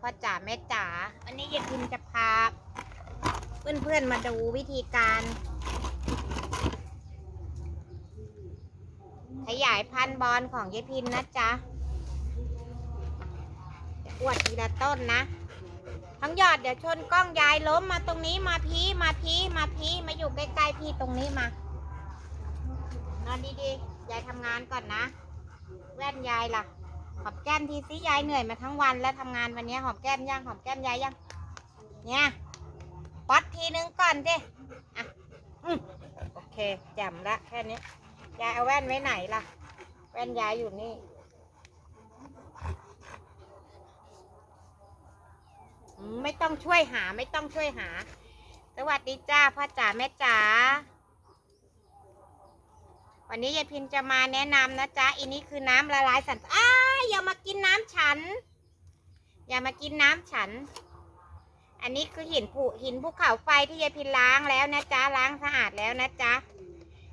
พ่อจ๋าแม่จ๋าวันนี้ยายพิมจะพา เพื่อนๆมาดูวิธีการ ขยายพันธุ์บอลของยายพินนะจ๊ะจะอวดทีละต้นนะทั้งยอดเดี๋ยวชนกล้องยายล้มมาตรงนี้มาพีมาพีมาพีมาอยู่ใกล้ๆพี่ตรงนี้มานอนดีๆยายทำงานก่อนนะ แว่นยายล่ะ หอมแก้มทีสิยายเหนื่อยมาทั้งวันแล้วทำงานวันนี้หอมแก้มยังหอมแก้มยายยังเนี่ยป๊อตทีนึงก่อนดิอะอืมโอเคแจ่มละแค่นี้ยายเอาแว่นไว้ไหนล่ะ แว่นยายอยู่นี่ ไม่ต้องช่วยหาไม่ต้องช่วยหา สวัสดีจ้าพ่อจ๋าแม่จ๋า วันนี้ยายพินจะมาแนะนำนะจ๊ะอันนี้คือน้ำละลายสันอ้าอย่ามากินน้ำฉัน อย่ามากินน้ำฉัน อันนี้คือหินผุหินภูเขาไฟที่ยายพินล้างแล้วนะจ๊ะล้างสะอาดแล้วนะจ๊ะ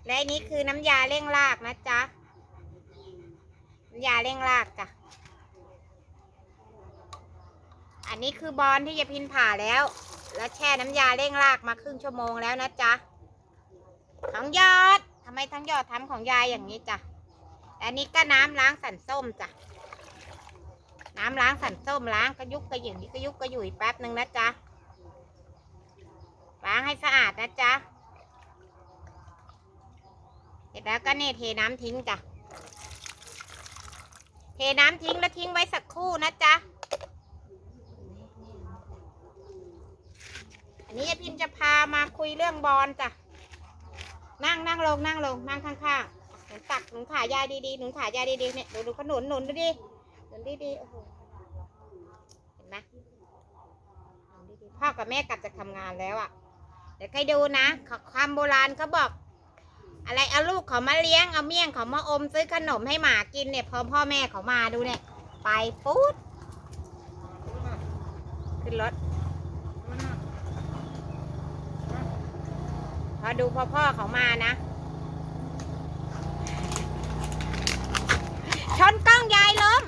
และอันนี้คือน้ำยาเร่งรากนะจ๊ะน้ำยาเร่งรากจ้ะอันนี้คือบอลที่ยายพินผ่าแล้ว แล้วแช่น้ำยาเร่งรากมาครึ่งชั่วโมงแล้วนะจ๊ะทั้งยอด ทำไมทั้งยอดทำของยายอย่างนี้จ้ะและอันนี้ก็น้ำล้างสันส้มจ้ะ น้ำล้างสันส้มล้างกระยุกกระหยิ่งกระยุกกระหยุยแป๊บหนึ่งนะจ๊ะ ล้างให้สะอาดนะจ๊ะ เสร็จแล้วก็เนี่เทน้ำทิ้งจ้ะ เทน้ำทิ้งแล้วทิ้งไว้สักครู่นะจ๊ะอันนี้ยายพินจะพามาคุยเรื่องบอลจ้ะ นั่งนั่งลงนั่งลงนั่งข้างๆหนุนตักหนุนขายายดีๆหนุนขายายดีๆเนี่ยดูดูขนุนหนุนดูดิหนุนดีๆโอ้โหเห็นไหมหนุนดีๆพ่อกับแม่กลับจากทำงานแล้วอะเดี๋ยวใครดูนะความโบราณเขาบอก อะไรเอาลูกเขามาเลี้ยงเอาเมี่ยงเขามาอมซื้อขนมให้หมากินเนี่ยพอพ่อแม่เขามาดูเนี่ย ไปปุ๊ดขึ้นรถ พอดูพ่อพ่อเขามานะ ชนกล้องยายล้ม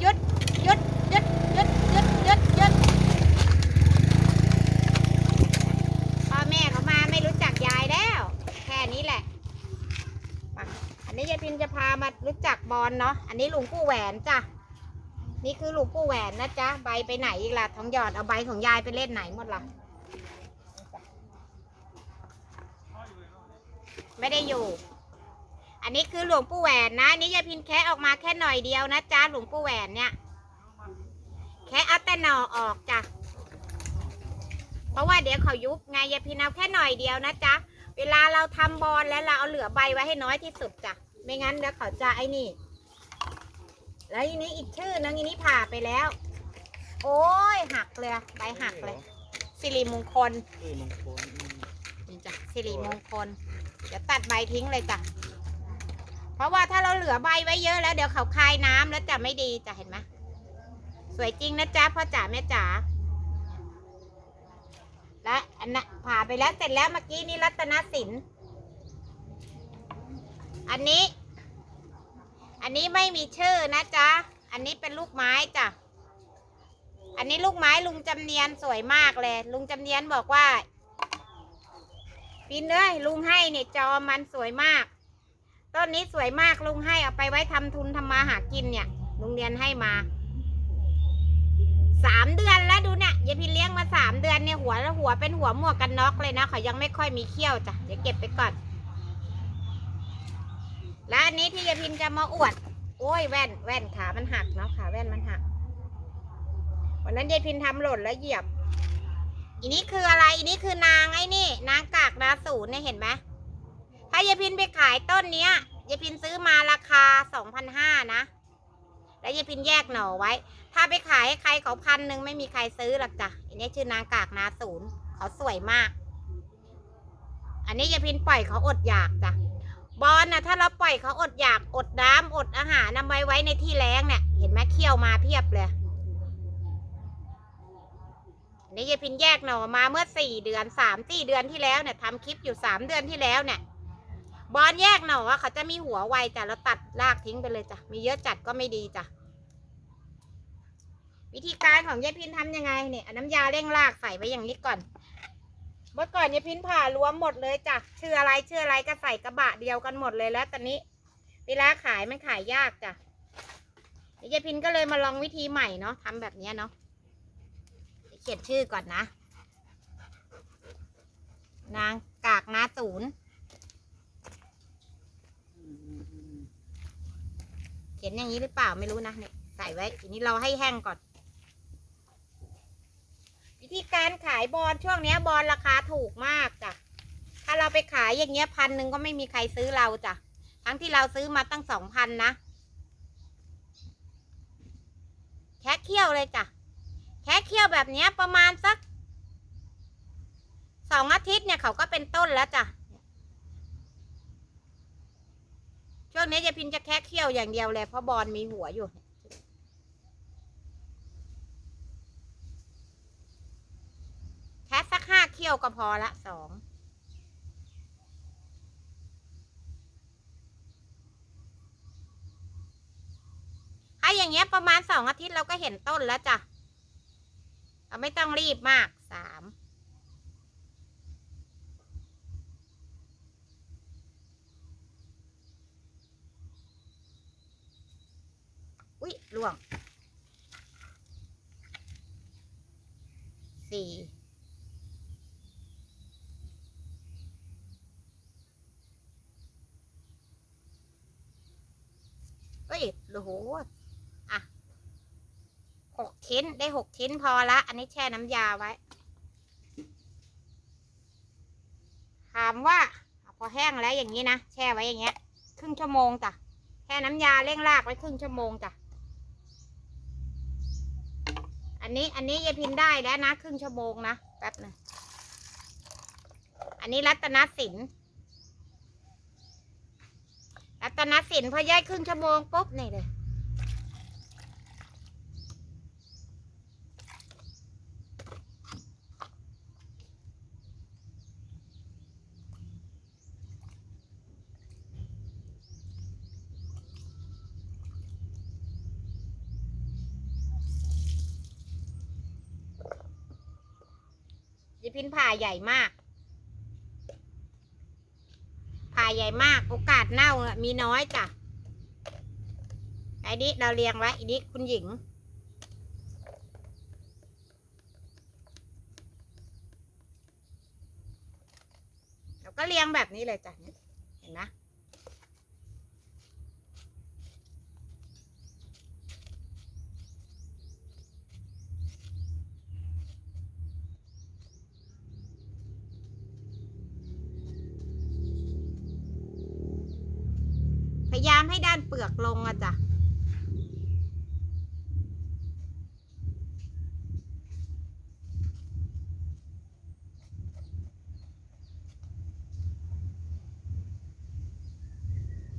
หยุดหยุดหยุดหยุดหยุดหยุดหยุดพ่อแม่เขามาไม่รู้จักยายแล้ว แค่นี้แหละมาอันนี้ยายพินจะพามารู้จักบอลเนาะ อันนี้หลวงปู่แหวนจ้ะ นี่คือหลวงปู่แหวนนะจ๊ะ ใบไปไหนอีกล่ะทองหยอดเอาใบของยายไปเล่นไหนหมดล่ะ ไม่ได้อยู่ อันนี้คือหลวงปู่แหวนนะอันนี้ยายพินแคะออกมาแค่หน่อยเดียวนะจ๊ะหลวงปู่แหวนเนี่ย แค่เอาแต่หน่อออกจ้ะเพราะว่าเดี๋ยวเขายุบไงยายพินเอาแค่หน่อยเดียวนะจ๊ะเวลาเราทำบอลแล้วเราเอาเหลือใบไว้ให้น้อยที่สุดจ้ะไม่งั้นเดี๋ยวเขาจะไอ้นี่ แล้วอันนี้อีกชื่อนึงอันนี้ผ่าไปแล้ว โอ้ยหักเลยอะใบหักเลยสิริมงคลเออมงคลอืมนี่จ้ะสิริมงคล เดี๋ยวตัดใบทิ้งเลยจ้ะ เพราะว่าถ้าเราเหลือใบไว้เยอะแล้ว เดี๋ยวเขาคายน้ำแล้วจะไม่ดีจ้ะเห็นไหมสวยจริงนะจ๊ะพ่อจ๋าแม่จ๋าและอันนั้นผ่าไปแล้วเสร็จแล้วเมื่อกี้นี่รัตนสินอันนี้ อันนี้ไม่มีชื่อนะจ๊ะ อันนี้เป็นลูกไม้จ้ะ อันนี้ลูกไม้ลุงจำเนียนสวยมากเลย ลุงจำเนียนบอกว่า ปินเอ้ยลุงให้เนี่ยจอมันสวยมาก ต้นนี้สวยมากลุงให้เอาไปไว้ทำทุนทำมาหากินเนี่ยลุงเรียนให้มาสามเดือนแล้วดูเนี่ยยายพินเลี้ยงมาสามเดือนเนี่ยหัวแล้วหัวเป็นหัวหมวกกันน็อกเลยนะเขายังไม่ค่อยมีเขี้ยวจ้ะเดี๋ยวเก็บไปก่อน แล้วอันนี้ที่ยายพินจะมาอวด โอ้ยแว่นแว่นขามันหักเนาะขาแว่นมันหัก วันนั้นยายพินทำหล่นแล้วเหยียบ อันนี้คืออะไรอันนี้คือนางไอ้นี่ นางกากนาศูนเนี่ยเห็นไหมถ้ายายพินไปขายต้นเนี้ยยายพินซื้อมาราคาสองพันห้านะ แล้วยายพินแยกหน่อไว้ ถ้าไปขายให้ใครเขาพันหนึ่งไม่มีใครซื้อหรอกจ้ะอันนี้ชื่อนางกากนาศูนเขาสวยมาก อันนี้ยายพินปล่อยเขาอดอยากจ้ะบอลนะถ้าเราปล่อยเขาอดอยากอดน้ำอดอาหารนำไว้ไว้ในที่แล้งเนี่ย เห็นไหมเคี่ยวมาเพียบเลย นี่ยายพินแยกหน่อมาเมื่อสี่เดือนสามสี่เดือนที่แล้วเนี่ยทำคลิปอยู่สามเดือนที่แล้วเนี่ยบอลแยกหน่อเขาจะมีหัวไวจ้ะแล้วตัดรากทิ้งไปเลยจ้ะมีเยอะจัดก็ไม่ดีจ้ะวิธีการของยายพินทำยังไงเนี่ยน้ำยาเร่งรากใส่ไว้อย่างนี้ก่อนเมื่อก่อนยายพินผ่ารวมหมดเลยจ้ะชื่ออะไรชื่ออะไรก็ใส่กระบะเดียวกันหมดเลยแล้วตอนนี้ เวลาขายมันขายยากจ้ะยายพินก็เลยมาลองวิธีใหม่เนาะทำแบบนี้เนาะ เขียนชื่อก่อนนะ นางกากนาศูน เขียนอย่างนี้หรือเปล่าไม่รู้นะเนี่ยใส่ไว้ทีนี้เราให้แห้งก่อน วิธีการขายบอลช่วงเนี้ยบอลราคาถูกมากจ้ะ ถ้าเราไปขายอย่างเงี้ยพันหนึ่งก็ไม่มีใครซื้อเราจ้ะ ทั้งที่เราซื้อมาตั้งสองพันนะแค่เคี่ยวเลยจ้ะ ค่เคี่ยวแบบนี้ประมาณสักสองอาทิตย์เนี่ยเขาก็เป็นต้นแล้วจ้ะ ช่วงนี้ยายพินจะแค่เคี่ยวอย่างเดียวเลยเพราะบอลมีหัวอยู่แค่สักห้าเคี่ยวก็พอละสองถ้าอย่างเงี้ยประมาณสองอาทิตย์เราก็เห็นต้นแล้วจ้ะ เราไม่ต้องรีบมากสามอุ๊ยล่วงสี่เฮ้ยโอ้โห หกชิ้นได้หกชิ้นพอละ อันนี้แช่น้ำยาไว้ ถามว่าพอแห้งแล้วอย่างนี้นะแช่ไว้อย่างเงี้ย ครึ่งชั่วโมงจ้ะแช่น้ำยาเร่งรากไว้ครึ่งชั่วโมงจ้ะอันนี้อันนี้ยายพินได้แล้วนะครึ่งชั่วโมงนะแป๊บหนึงอันนี้รัตนสินรัตนสินพอย่ายครึ่งชั่วโมงปุ๊บนี่เลย ยายพินผ่าใหญ่มาก ผ่าใหญ่มาก โอกาสเน่ามีน้อยจ้ะไอ้นี้เราเรียงไว้อันนี้คุณหญิง เราก็เรียงแบบนี้เลยจ้ะเนี่ย ยายามให้ด้านเปลือกลงอะจ้ะ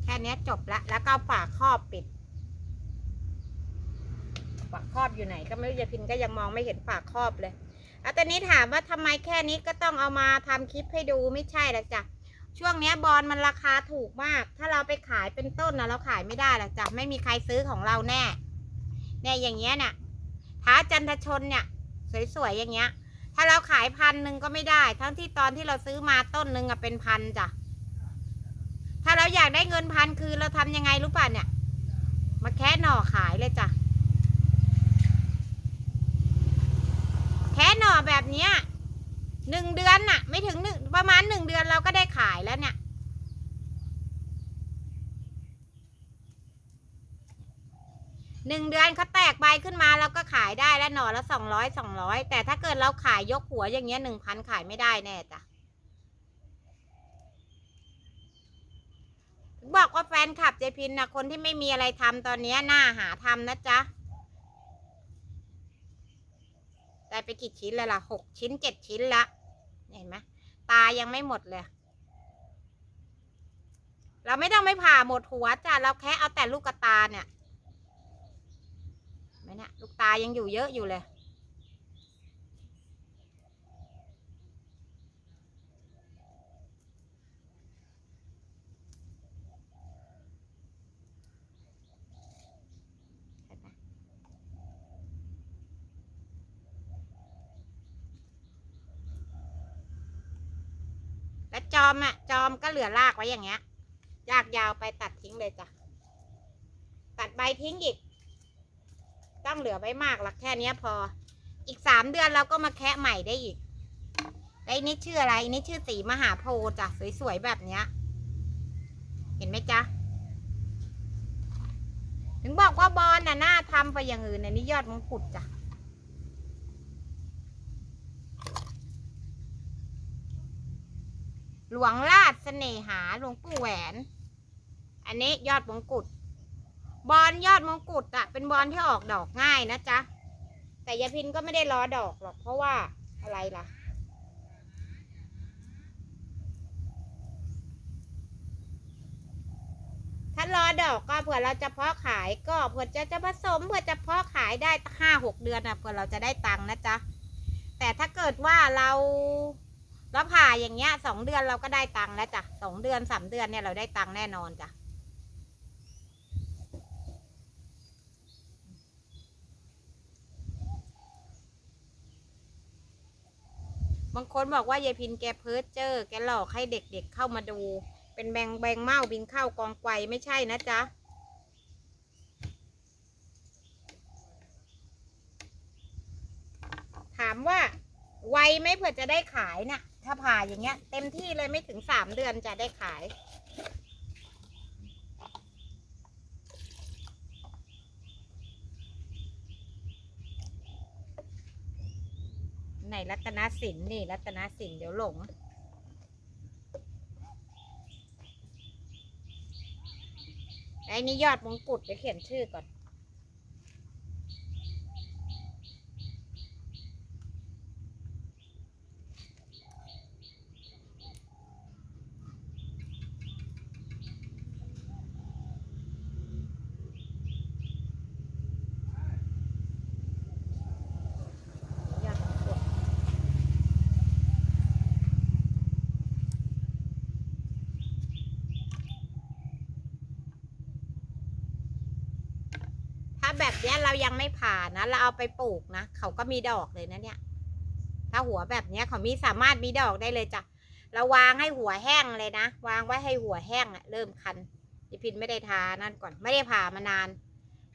แค่นี้จบละแล้วก็เอาฝาครอบปิดฝาครอบอยู่ไหน ก็ไม่รู้ยาพินก็ยังมองไม่เห็นฝาครอบเลยแล้วตอนนี้ถามว่าทำไมแค่นี้ก็ต้องเอามาทำคลิปให้ดูไม่ใช่หรอกจ้ะ ช่วงเนี้ยบอลมันราคาถูกมาก ถ้าเราไปขายเป็นต้นนะเราขายไม่ได้หรอกจ้ะไม่มีใครซื้อของเราแน่เนี่ยอย่างเงี้ยเนี่ยท้าจันทชนเนี่ย สวยๆอย่างเงี้ย ถ้าเราขายพันหนึ่งก็ไม่ได้ ทั้งที่ตอนที่เราซื้อมาต้นหนึ่งอะเป็นพันจ้ะถ้าเราอยากได้เงินพันคือเราทำยังไงรู้ป่ะเนี่ย มาแค่หน่อขายเลยจ้ะแค่หน่อแบบเนี้ย หนึ่งเดือนน่ะ ไม่ถึงหนึ่งประมาณหนึ่งเดือนเราก็ได้ขายแล้วเนี่ย หนึ่งเดือนเขาแตกใบขึ้นมาเราก็ขายได้แล้วหน่อละสองร้อยสองร้อยแต่ถ้าเกิดเราขายยกหัวอย่างเงี้ยหนึ่งพันขายไม่ได้แน่จ้ะบอกว่าแฟนคลับเจพินนะคนที่ไม่มีอะไรทำตอนเนี้ยหน้าหาทำนะจ๊ะได้ไปกี่ชิ้นแล้วล่ะหกชิ้นเจ็ดชิ้นละ เห็นไหมตายังไม่หมดเลย เราไม่ต้องไม่ผ่าหมดหัวจ้ะเราแค่เอาแต่ลูกกระตาเนี่ยไหมเนี่ยลูกตายังอยู่เยอะอยู่เลย มอะจอมก็เหลือรากไว้อย่างเงี้ยรากยาวไปตัดทิ้งเลยจ้ะ ตัดใบทิ้งอีก ต้องเหลือไว้มากหลักแค่นี้พอ อีกสามเดือนเราก็มาแคะใหม่ได้อีกไอ้นี่ชื่ออะไรนี่ชื่อสีมหาโพธิ์จ้ะสวยๆแบบเนี้ย เห็นไหมจ๊ะถึงบอกว่าบอลน่ะน่าทำไปอย่างอื่นอันนี้ยอดมงกุฎจ้ะ หล วงราชเสน่หาหลวงปู่แหวน อันนี้ยอดมงกุฎบอลยอดมงกุฎอะเป็นบอลที่ออกดอกง่ายนะจ๊ะ แต่ยาพินก็ไม่ได้รอดอกหรอกเพราะว่าอะไรล่ะ ถ้ารอดอกก็เผื่อเราจะเพาะขายก็เผื่อจะจะผสมเผื่อจะเพาะขายได้ห้าหกเดือนนะเผื่อเราจะได้ตังค์นะจ๊ะ แต่ถ้าเกิดว่าเรา เราผ่าอย่างเงี้ยสองเดือนเราก็ได้ตังค์แล้วจ้ะสองเดือนสามเดือนเนี่ยเราได้ตังค์แน่นอนจ้ะบางคนบอกว่ายายพินแกเพิร์เจอร์แกหลอกให้เด็กๆเเข้ามาดู เป็นแบงแบงเมาบินเข้ากองไกวไม่ใช่นะจ๊ะถามว่าไวไหมเผื่อจะได้ขายน่ะ ถ้าผ่าอย่างเงี้ย เต็มที่เลยไม่ถึงสามเดือนจะได้ขายไหนรัตนสินนี่รัตนสินเดี๋ยวหลงไอ้นี่ยอดมงกุฎไปเขียนชื่อก่อน ยอดมงกุฎถ้าแบบเนี้ยเรายังไม่ผ่านะ เราเอาไปปลูกนะ เขาก็มีดอกเลยนะเนี่ย ถ้าหัวแบบเนี้ยเขามีสามารถมีดอกได้เลยจ้ะเราวางให้หัวแห้งเลยนะ วางไว้ให้หัวแห้งอะเริ่มคันยายพินไม่ได้ทานั่นก่อน ไม่ได้ผ่ามานาน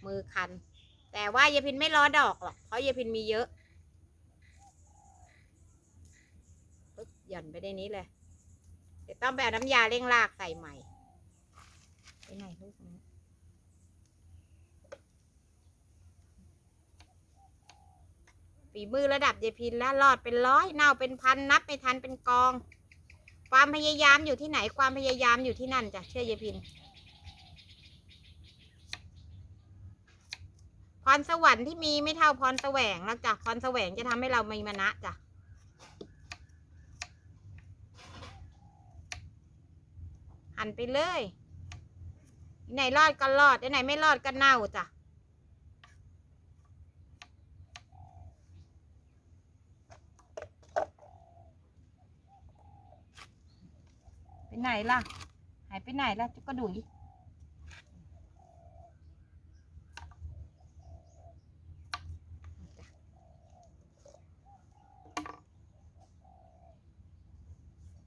มือคัน แต่ว่ายายพินไม่รอดอกหรอก เพราะยายพินมีเยอะหย่อนไปในนี้เลย เดี๋ยวต้องไปเอาน้ำยาเร่งรากใส่ใหม่ไปไหนลูกน ฝีมือระดับเยายพินแล้วรอดเป็นร้อยเน่าเป็นพันนับไม่ทันเป็นกอง ความพยายามอยู่ที่ไหนความพยายามอยู่ที่นั่นจ้ะเชื่อเยายพินพรสวรรค์ที่มีไม่เท่าพรแสวงแล้วจ้ะพรแสวงจะทำให้เรามีมานะจ้ะหันไปเลยไหนรอดก็รอดไหนไม่รอดก็เน่าจ้ะ ไปไหนล่ะ หายไปไหนล่ะจุกกระดุย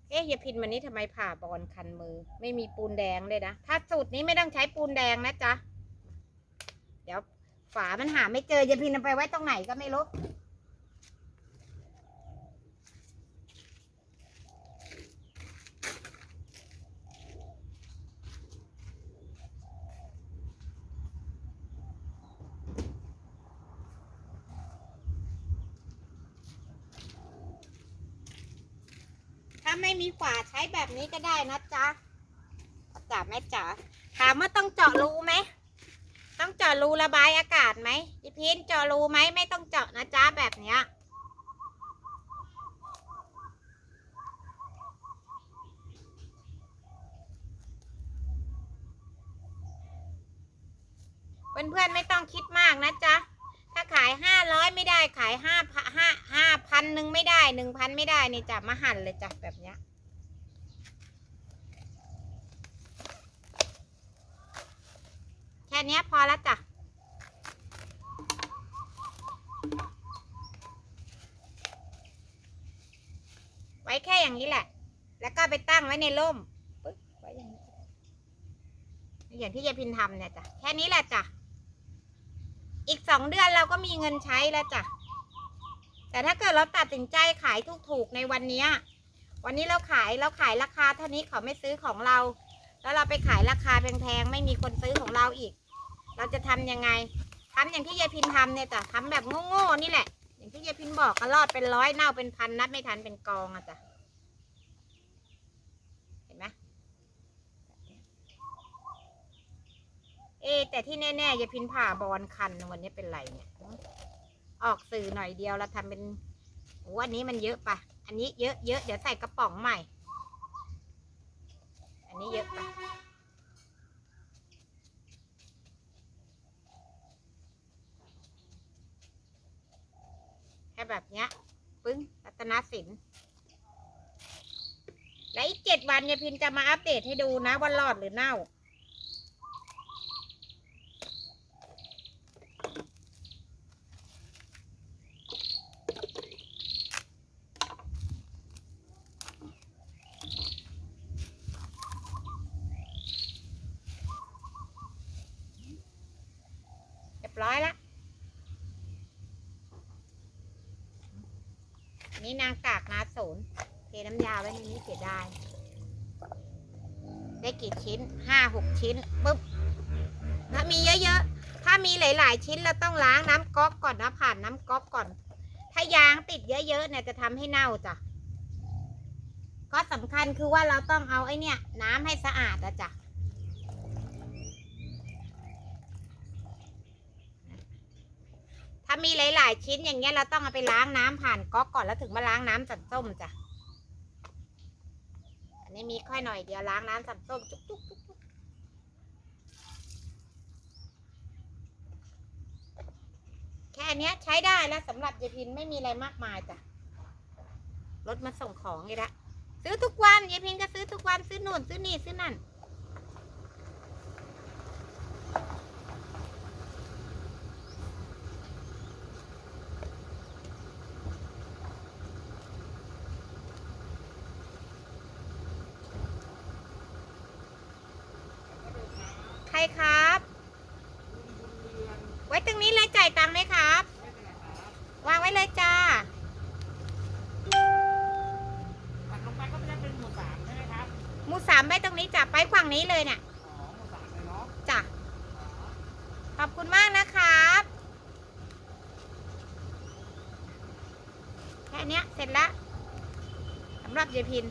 เอ๊ะยาพินวันนี้ทำไมผ่าบอลคันมือ ไม่มีปูนแดงเลยนะ ถ้าสูตรนี้ไม่ต้องใช้ปูนแดงนะจ๊ะ เดี๋ยวฝามันหาไม่เจอยาพินเอาไปไว้ตรงไหนก็ไม่รู้ ไม่มีฝาใช้แบบนี้ก็ได้นะจ๊ะจ๋าแม่จ๋าถามว่าต้องเจาะรูไหมต้องเจาะรูระบายอากาศไหมอีพินเจาะรูไหมไม่ต้องเจาะนะจ๊ะแบบเนี้ยเพื่อนๆไม่ต้องคิดมากนะจ๊ะ ถ้าขายห้าร้อยไม่ได้ขายห้าห้าห้าพันหนึ่งไม่ได้หนึ่งพันไม่ได้นี่จะมาหั่นเลยจ้ะแบบเนี้ยแค่นี้พอแล้วจ้ะไว้แค่อย่างนี้แหละ แล้วก็ไปตั้งไว้ในร่มปึ๊บไว้อย่างนี้อย่างที่ยายพินทำเนี่ยจ้ะ แค่นี้แหละจ้ะ อีกสองเดือนเราก็มีเงินใช้แล้วจ้ะ แต่ถ้าเกิดเราตัดสินใจขายถูกๆในวันนี้ วันนี้เราขายเราขายราคาเท่านี้เขาไม่ซื้อของเรา แล้วเราไปขายราคาแพงๆไม่มีคนซื้อของเราอีก เราจะทำยังไงทำอย่างที่ยายพินทำเนี่ยจ้ะทำแบบโง่ๆนี่แหละ อย่างที่ยายพินบอกก็รอดเป็นร้อยเน่าเป็นพันนับไม่ทันเป็นกองอะจ้ะเห็นไหม เอ แต่ที่แน่ๆยายพินผ่าบอลคันวันนี้เป็นไรเนี่ย ออกสื่อหน่อยเดียวเราทำเป็นโอ้อันนี้มันเยอะไปอันนี้เยอะเยอะเดี๋ยวใส่กระป๋องใหม่ อันนี้เยอะไปแค่แบบเนี้ยปึ้งรัตนสินและอีกเจ็ดวันยายพินจะมาอัปเดตให้ดูนะว่ารอดหรือเน่า ร้อยละนนี้นางกากนาศูนย์เทน้ำยาไว้ในนี้เสียดาย ได้กี่ชิ้นห้าหกชิ้นปุ๊บถ้ามีเยอะๆ ถ้ามีหลาย ๆ ชิ้นเราต้องล้างน้ำก๊อกก่อนนะผ่านน้ำก๊อกก่อน ถ้ายางติดเยอะๆเนี่ยจะทำให้เน่าจ้ะก็สำคัญคือว่าเราต้องเอาไอ้เนี่ย น้ำให้สะอาดอะจ้ะ ถ้า มีหลาย ๆ ชิ้นอย่างเงี้ยเราต้องเอาไปล้างน้ำผ่านก๊อกก่อนแล้วถึงมาล้างน้ำสันส้มจ้ะ อันนี้มีค่อยหน่อยเดียวล้างน้ำสันส้มจุ๊กจุ๊กจุ๊กจุ๊กแค่เนี้ยใช้ได้แล้วสำหรับยายพินไม่มีอะไรมากมายจ้ะรถมาส่งของเลยละซื้อทุกวันยายพินก็ซื้อทุกวันซื้อนู่นซื้อนี่ซื้อนั่น ใครครับ ไว้ตรงนี้เลยจ่ายตังค์ไหมครับ วางไว้เลยจ้าตัดลงไปก็จะเป็นหมู่สามใช่ไหมครับหมูสามไว้ตรงนี้จ้ะไปฝั่งนี้เลยเนี่ยอ๋อหมู่สามเลยเนาะจ้ะขอบคุณมากนะครับแค่เนี้ยเสร็จแล้วสำหรับยายพิน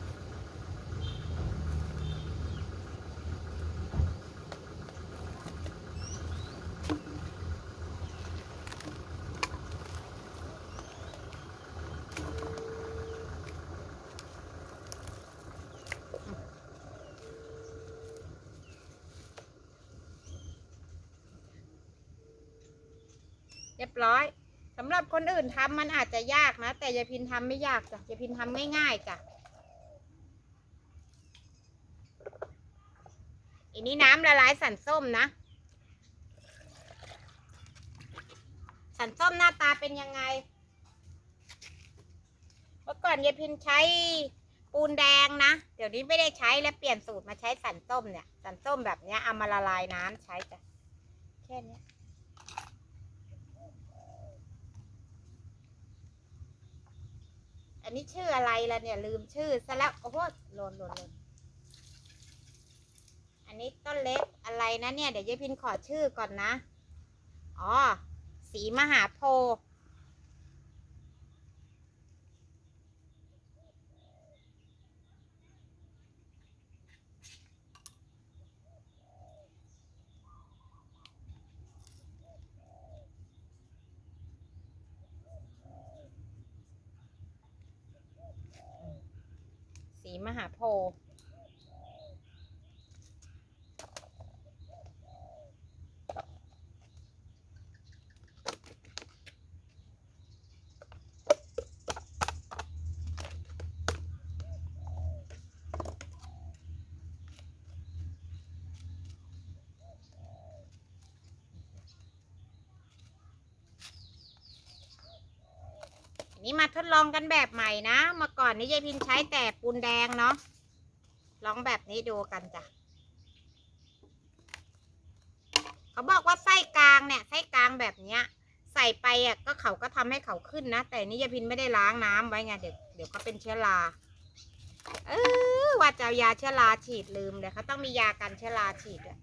เรียบร้อยสำหรับคนอื่นทำมันอาจจะยากนะ แต่ยายพินทำไม่ยากจ้ะยายพินทำง่ายๆจ้ะอันนี้น้ำละลายสันส้มนะ สันส้มหน้าตาเป็นยังไง เมื่อก่อนยายพินใช้ปูนแดงนะ เดี๋ยวนี้ไม่ได้ใช้แล้วเปลี่ยนสูตรมาใช้สันส้มเนี่ย สันส้มแบบเนี้ยเอามาละลายน้ำใช้จ้ะแค่นี้ อันนี้ชื่ออะไรล่ะเนี่ย ลืมชื่อซะแล้วโอ้โหหล่นหล่นหล่นอันนี้ต้นเล็กอะไรนะเนี่ย เดี๋ยวยายพินขอชื่อก่อนนะ อ๋อ สีมหาโพธิ์สีมหาโพธิ์อั นี้มาทดลองกันแบบใหม่นะเมื่อก่อนนี้ยายพินใช้แต่ปูนแดงเนาะลองแบบนี้ดูกันจ้ะเขาบอกว่าไส้กลางเนี่ยไส้กลางแบบเนี้ย ใส่ไปอะก็เขาก็ทำให้เขาขึ้นนะ แต่นี่ยายพินไม่ได้ล้างน้ำไว้ไงเดี๋ยวเดี๋ยวก็เป็นเชื้อราเออว่าจะายาเชื้อราฉีดลืมเลยเขาต้องมียากันเชื้อราฉีดด้วย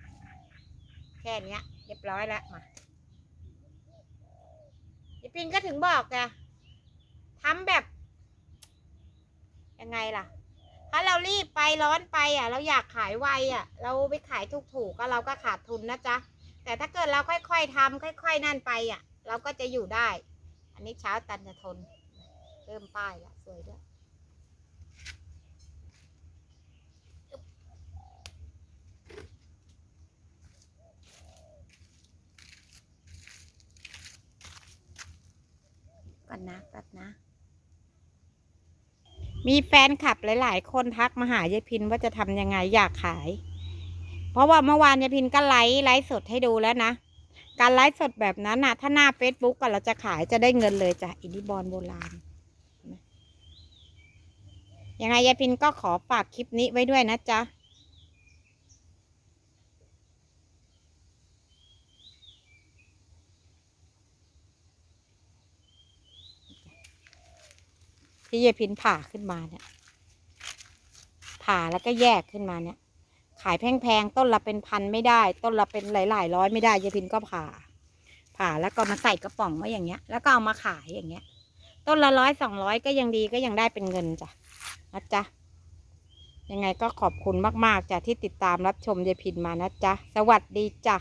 แค่เนี้ยเรียบร้อยแล้วมายายพินก็ถึงบอกไง ทำแบบยังไงล่ะ ถ้าเรารีบไปร้อนไปอะ เราอยากขายไวอะ เราไปขายถูกๆก็เราก็ขาดทุนนะจ๊ะ แต่ถ้าเกิดเราค่อยๆทำค่อย ๆ นั่นไปอะ เราก็จะอยู่ได้ อันนี้เช้าตันจะทน เริ่มป้ายละสวยด้วยก่อนนะแป๊บนะ มีแฟนคลับหลาย ๆ คนทักมาหายายพินว่าจะทำยังไงอยากขาย เพราะว่าเมื่อวานยายพินก็ไลฟ์ไลฟ์สดให้ดูแล้วนะ การไลฟ์สดแบบนั้นน่ะถ้าหน้าเฟซบุ๊กก็เราจะขายจะได้เงินเลยจ้ะอินดิบอลโบราณยังไงยายพินก็ขอฝากคลิปนี้ไว้ด้วยนะจ๊ะ ที่ยายพินผ่าขึ้นมาเนี่ย ผ่าแล้วก็แยกขึ้นมาเนี่ย ขายแพงๆต้นละเป็นพันไม่ได้ ต้นละเป็นหลายๆร้อยไม่ได้ยายพินก็ผ่า ผ่าแล้วก็มาใส่กระป๋องไว้อย่างเงี้ย แล้วก็เอามาขายอย่างเงี้ย ต้นละร้อยสองร้อยก็ยังดีก็ยังได้เป็นเงินจ้ะนะจ๊ะยังไงก็ขอบคุณมากๆจ้ะที่ติดตามรับชมยายพินมานะจ๊ะสวัสดีจ้ะ